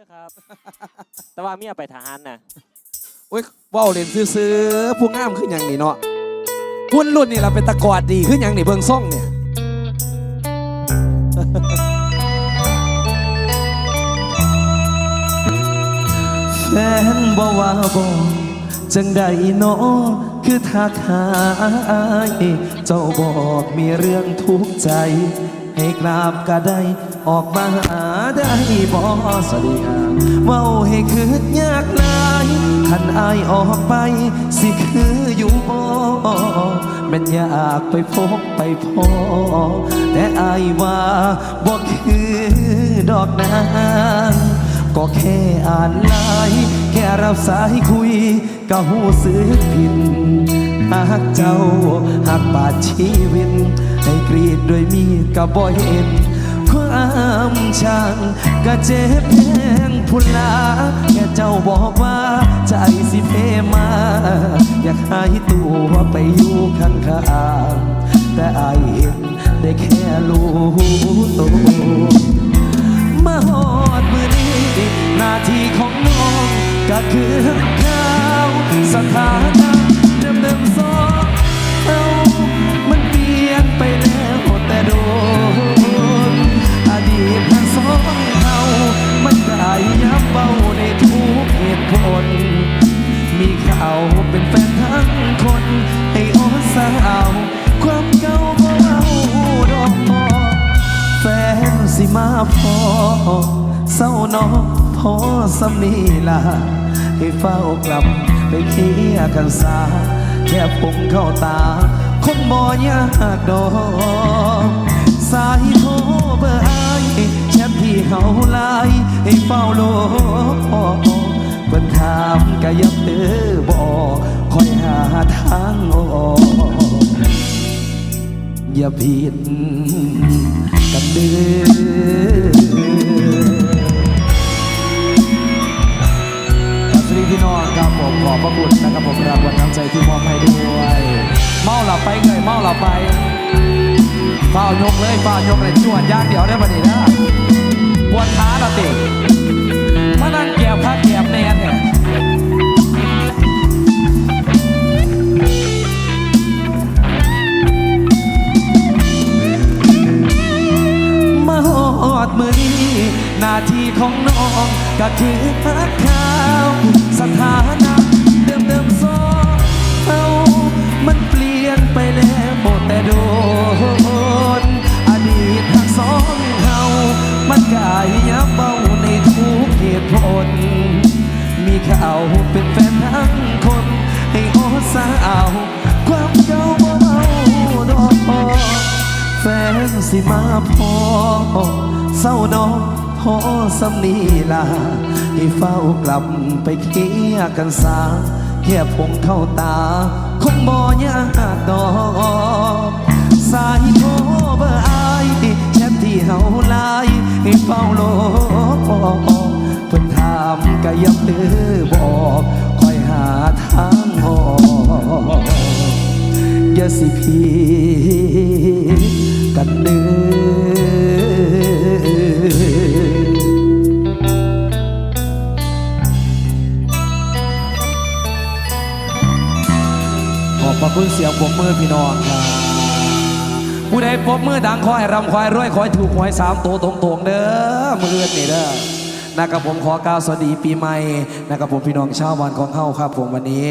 ด้วยครับ แต่ว่าเมียไปทหารน่ะโอ้ยเว้าเล่นซื่อๆผู้งามขึ้นอหย่างนี้เนาะหุ่นรุ่นนี่เราเป็นตะกอดดีขึ้นอหย่างนี้เบิ่งซ่องเนี่ย แฟนบอกว่าบอกจังใดเนาะคือทักหาย เจ้าบอกมีเรื่องทุกข์ใจ ให้กราบก็ได้ ออกมาหาได้บ่สวัสดีครับเว้าให้คืดยากหลายคันอายออกไป สิคืออยู่บ่แม่นอยากไปพบไปพอ แต่อายว่าบ่คือดอกนางก็แค่อ่านไลน์แค่รับสายคุย ก็หูสึกผิดหากเจ้าหากบาดชีวิต ให้กรีดด้วยมีดก็บ่เห็น ความช่างก็เจ็บแพงพุนลาแค่เจ้าบอกว่าใจสิเพมา อยากหายตัวไปอยู่ข้างๆแต่อายเห็นได้แค่รู้ตัวมาหอดมือนี้หน้าที่ของน้องก็คือข้าวสถานะ พอเศร้านอพอสำนีลาให้เฝ้ากลับไปเคลียกันซาแค่ผมเข้าตาคงบ่ยากดอกสายโทรเบอร์ไอแชทที่เขาไลน์ให้เฝ้าโลเพิ่นถามก็ยับเตือบอกคอยหาทางออกอย่าผิดกันเด้อ น้องครับผมขอบพระคุณนะครับผมรางวัลน้ำใจที่มอบให้ด้วย เมาหลับไปเงยเมาหลับไปเฝ้ายกเลยเฝ้ายกเลยจวดยากเดี๋ยวได้มาดีนะปวดขาเราติมานั่งแก็บข้าแก็บแนนเนี่ยมาหอดมือนี้หน้าที่ของน้องก็คือพักข่า วสถานะเดิมเดิมๆสอเอามันเปลี่ยนไปแล้วหมดแต่โดนอดีตทั้งสองเฮามันกายยับเบาในทุกเหตุผล มีเขาเป็นแฟนทั้งคน ให้โอสาวความเก่าเบาดอกแฟนสิมาพอเศร้าน้อง พอสำนีลาให้เฝ้ากลับไปเคลียกันซาแค่พงเข้าตา คงบ่ยากดอกสายโทรเบอร์อายแชทที่เฮาไลน์ให้เฝ้าโลกเพิ่นถามก็ย้ำเด้อบอกคอยหาทางออกอย่าสิพีกันเด้อ อบพระคุณเสียงปมมือพี่น้องครับผู้ใดปมมือดังคอยรำคอยรวยคอยถูกหวยสามตัวตรงๆเด้อมือนนี่เด้อนะครับผมขอกล่าวสวัสดีปีใหม่นะครับผมพี่น้องชาวบ้านของเฮาครับผมวันนี้